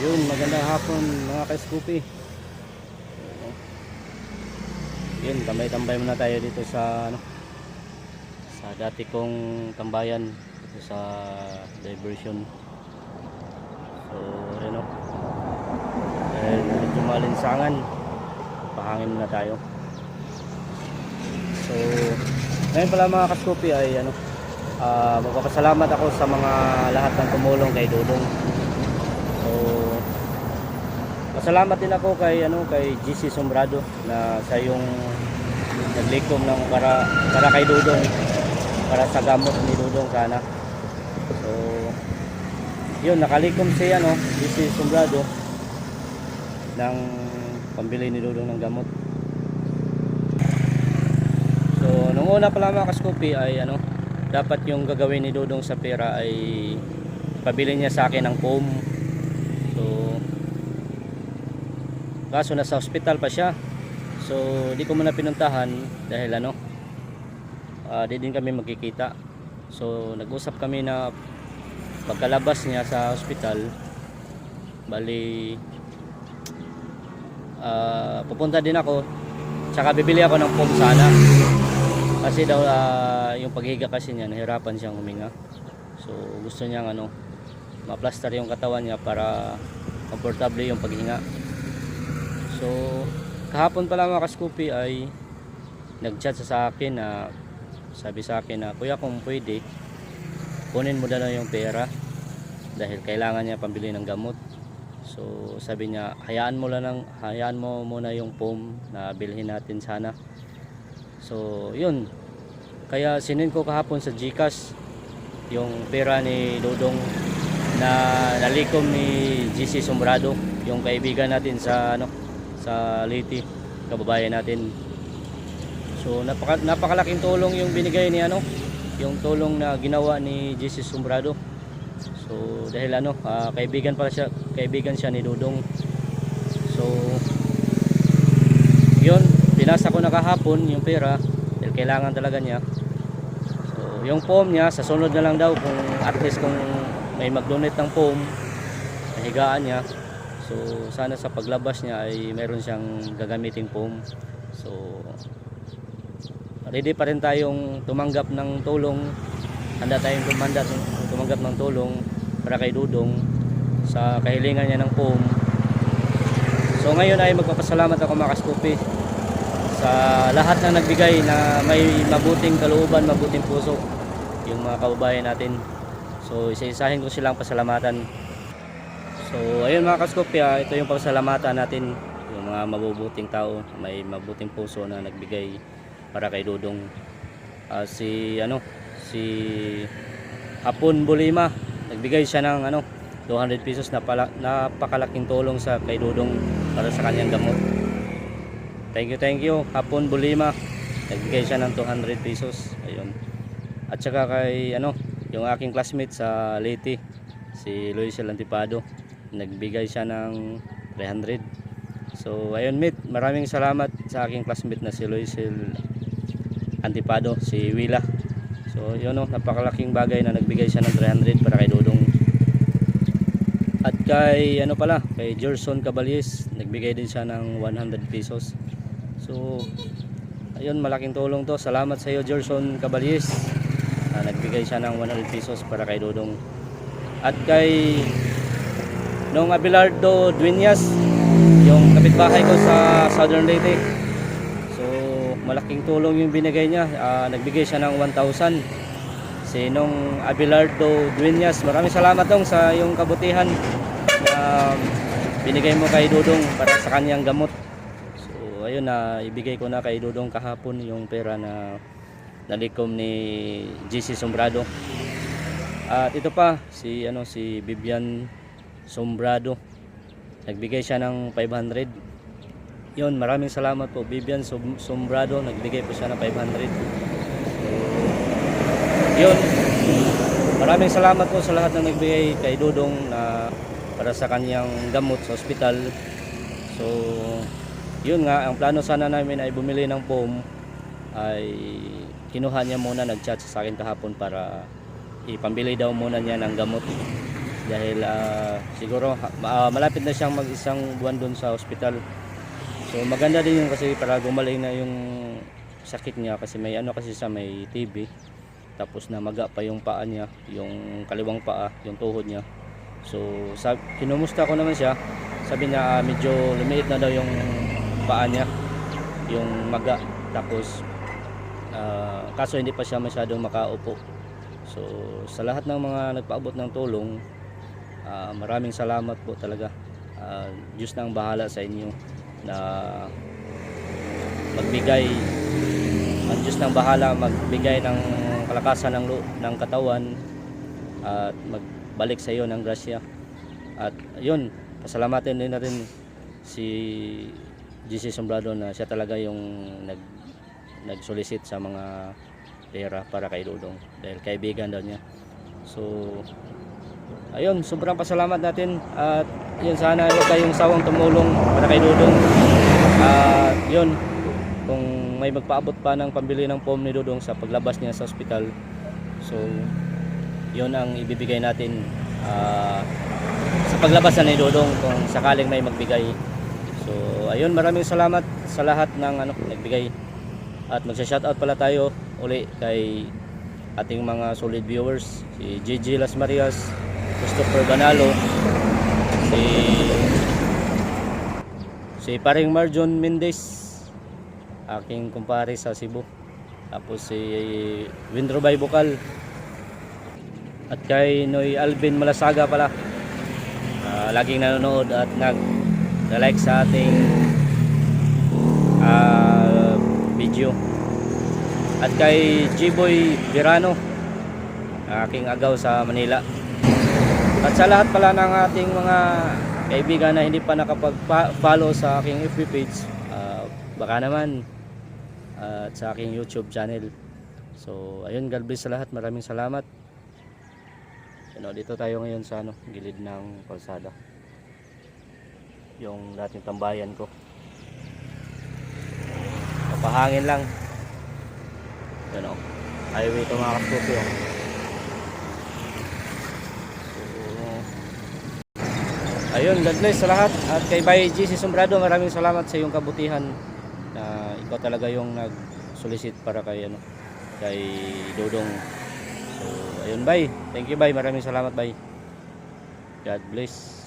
Yun, magandang hapon mga ka-Scoopy. Yun, tambay-tambay muna tayo dito sa ano sa dati kong tambayan dito sa diversion. So, ano dahil medyo malinsangan pahangin muna tayo. So, ngayon pala mga ka-Scoopy ay ano ah magpapasalamat ako sa mga lahat ng tumulong kay Dudong. So, Pasalamat din ako kay ano kay GC Sombrado na sa yung naglikom ng para para kay Dudong para sa gamot ni Dudong sana. So yun nakalikom siya no GC Sombrado ng pambili ni Dudong ng gamot. So nung una pa mga kaskupi ay ano dapat yung gagawin ni Dudong sa pera ay pabili niya sa akin ng foam. So Kaso nasa hospital pa siya. So, di ko muna pinuntahan dahil ano, ah, di din kami magkikita. So, nag-usap kami na pagkalabas niya sa hospital, bali, ah, pupunta din ako, tsaka bibili ako ng foam sana. Kasi daw, ah, yung paghiga kasi niya, nahirapan siyang huminga. So, gusto niyang ano, ma-plaster yung katawan niya para komportable yung paghinga. So, kahapon pala mga ka-Scoopy ay nag-chat sa, sa akin na sabi sa akin na kuya kung pwede kunin mo na yung pera dahil kailangan niya pambili ng gamot. So, sabi niya hayaan mo lang hayaan mo muna yung foam na bilhin natin sana. So, yun. Kaya sinin ko kahapon sa GCash yung pera ni Dodong na nalikom ni GC Sombrado, yung kaibigan natin sa ano sa Liti, kababayan natin. So napaka, napakalaking tulong yung binigay ni ano, yung tulong na ginawa ni Jesus Sombrado. So dahil ano, ah, kaibigan pala siya, kaibigan siya ni Dudong. So yun, pinasa ko na kahapon yung pera dahil kailangan talaga niya. So yung foam niya, sa sunod na lang daw kung at least kung may mag-donate ng foam, nahigaan niya, So sana sa paglabas niya ay meron siyang gagamiting foam. So ready pa rin tayong tumanggap ng tulong. Handa tayong tumanda, tumanggap ng tulong para kay Dudong sa kahilingan niya ng foam. So ngayon ay magpapasalamat ako mga kaskupi sa lahat na nagbigay na may mabuting kalooban, mabuting puso yung mga kababayan natin. So isa-isahin ko silang pasalamatan So ayun mga kaskopya, ito yung pasalamatan natin yung mga mabubuting tao, may mabuting puso na nagbigay para kay Dudong. Ah, si ano, si Hapon Bulima, nagbigay siya ng ano, 200 pesos na pala, napakalaking tulong sa kay Dudong para sa kanyang gamot. Thank you, thank you Hapon Bulima. Nagbigay siya ng 200 pesos. Ayun. At saka kay ano, yung aking classmate sa Leyte, si Luis Antipado nagbigay siya ng 300 so ayun mate maraming salamat sa aking classmate na si Loisel Antipado si Wila so yun o napakalaking bagay na nagbigay siya ng 300 para kay Dudong at kay ano pala kay Gerson Cabalis nagbigay din siya ng 100 pesos. So ayun malaking tulong to. Salamat sa iyo Gerson Cabalis na nagbigay siya ng 100 pesos para kay Dudong at kay nung Abelardo Dueñas yung kapitbahay ko sa Southern Leyte. So malaking tulong yung binigay niya. Ah, nagbigay siya ng 1,000 si nung Abelardo Dueñas maraming salamat dong sa yung kabutihan na binigay mo kay Dudong para sa kanyang gamot. So ayun na ibigay ko na kay Dudong kahapon yung pera na nalikom ni GC Sombrado at ito pa si ano si Bibian Sombrado. Nagbigay siya ng 500. Yun, maraming salamat po. Vivian Som- Sombrado, nagbigay po siya ng 500. So, yun. Maraming salamat po sa lahat ng nagbigay kay Dudong na para sa kanyang gamot sa ospital. So, yun nga, ang plano sana namin ay bumili ng foam ay kinuha niya muna nag-chat sa akin kahapon para ipambili daw muna niya ng gamot dahil ah, siguro ah, malapit na siyang mag isang buwan doon sa ospital. So maganda din yun kasi para gumaling na yung sakit niya kasi may ano kasi sa may TB. Tapos namaga pa yung paa niya, yung kaliwang paa, yung tuhod niya. So sab kinumusta ko naman siya. Sabi niya ah, medyo lumiit na daw yung paa niya, yung maga. Tapos ah, kaso hindi pa siya masyadong makaupo. So sa lahat ng mga nagpaabot ng tulong, ah, maraming salamat po talaga. Ah, Diyos na ang bahala sa inyo na magbigay ang Diyos nang bahala magbigay ng kalakasan ng, ng katawan at magbalik sa iyo ng grasya at yun pasalamatin din natin si GC Sombrado na siya talaga yung nag nagsolicit sa mga pera para kay Dudong dahil kaibigan daw niya. So ayun sobrang pasalamat natin at yun sana huwag kayong sawang tumulong para kay Dudong at yun kung may magpaabot pa ng pambili ng pom ni Dudong sa paglabas niya sa ospital so yun ang ibibigay natin ah, sa paglabas na ni Dudong kung sakaling may magbigay. So ayun maraming salamat sa lahat ng ano nagbigay at magsha-shoutout pala tayo uli kay ating mga solid viewers. Si Gigi Las Marias Christopher Ganalo si si paring Marjon Mendez aking kumpare sa Cebu. Tapos si Windrobay Bukal. At kay Noy Alvin Malasaga pala. Ah, laging nanonood at nag like sa ating video at kay G-Boy Virano aking agaw sa Manila. At sa lahat pala ng ating mga kaibigan na hindi pa nakapag-follow sa aking FB page ah, baka naman ah, at sa aking YouTube channel. So ayun God sa lahat. Maraming salamat. Ano, dito tayo ngayon sa ano, gilid ng kalsada. Yung dating tambayan ko Napahangin lang. Yan o. Highway ito mga kaskupi ayun, God bless sa lahat. At kay Bay GC Sombrado, maraming salamat sa iyong kabutihan. Na ikaw talaga yung nag-solicit para kay ano, kay Dodong. So, ayun Bay. Thank you Bay. Maraming salamat Bay. God bless.